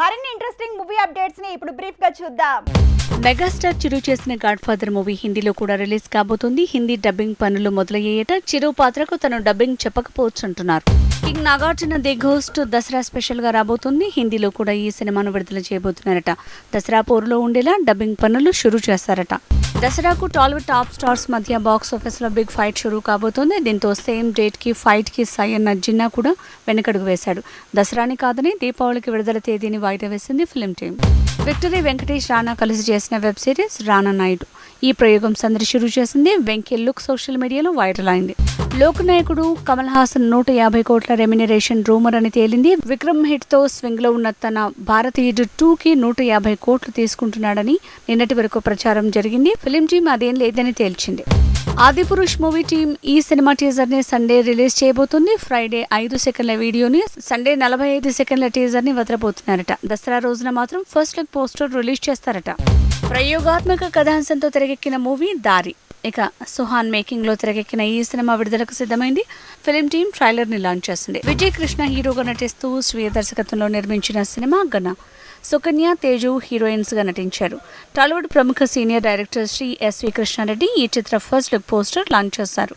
మరిన్ని interesting movie అప్డేట్స్ని ఇప్పుడు బ్రీఫ్గా చూద్దాం. మెగాస్టార్ చిరు చేసిన గాడ్ ఫాదర్ మూవీ హిందీలో కూడా రిలీజ్ కాబోతుంది. హిందీ డబ్బింగ్ పనులు మొదలయ్యేట చిరు పాత్రకు తను డబ్బింగ్ చెప్పకపోవచ్చు అంటున్నారు king Nagarjuna the ghost Dasara స్పెషల్గా రాబోతుంది. హిందీలో కూడా ఈ సినిమాను విడుదల చేయబోతున్నారట. దసరా పోరులో ఉండేలా డబ్బింగ్ పనులు షురూ చేస్తారట. దసరాకు టాలీవుడ్ టాప్ స్టార్స్ మధ్య బాక్స్ ఆఫీస్లో బిగ్ ఫైట్ షురూ కాబోతోంది. దీంతో సేమ్ డేట్కి ఫైట్కి సై అన్న జిన్నా కూడా వెనకడుగు వేశాడు. దసరాని కాదని దీపావళికి విడుదల తేదీని వాయిదా వేసింది film team victory Venkatesh Rana కలిసి చేసిన వెబ్ సిరీస్ రానా నాయుడు. ఈ ప్రయోగం సందడి షురూ చేసింది. వెంకీ లుక్ సోషల్ మీడియాలో వైరల్ అయింది. లోక్ నాయకుడు కమల్ హాసన్ నూట యాభై కోట్ల రెమ్యునరేషన్ రూమర్ అని తేలింది. విక్రమ్ హిట్తో స్వింగ్లో ఉన్న తన భారతీయుడు టూ కి నూట యాభై కోట్లు తీసుకుంటున్నాడని నిన్నటి వరకు ప్రచారం జరిగింది. ఫిలిం టీం అదేం లేదని తేల్చింది. ఆదిపురుష్ మూవీ టీం ఈ సినిమా టీజర్ని సండే రిలీజ్ చేయబోతుంది. ఫ్రైడే ఐదు సెకండ్ల వీడియోని సండే నలభై ఐదు సెకండ్ల టీజర్ని వదలబోతున్నారట. దసరా రోజున మాత్రం ఫస్ట్ లుక్ పోస్టర్ రిలీజ్ చేస్తారట. ప్రయోగాత్మక కథాంశంతో తెరకెక్కిన మూవీ దారి. ఇక సుహాన్ మేకింగ్లో తెరకెక్కిన ఈ సినిమా విడుదలకు సిద్ధమైంది. ఫిలిం టీం ట్రైలర్ని లాంచ్ చేసింది. విజయ్ కృష్ణ హీరోగా నటిస్తూ స్వీయ దర్శకత్వంలో నిర్మించిన సినిమా గన సుకన్య తేజు హీరోయిన్స్గా నటించారు. టాలీవుడ్ ప్రముఖ senior director Sri SV Krishna Reddy ఈ చిత్ర ఫస్ట్ లుక్ పోస్టర్ లాంచ్ చేశారు.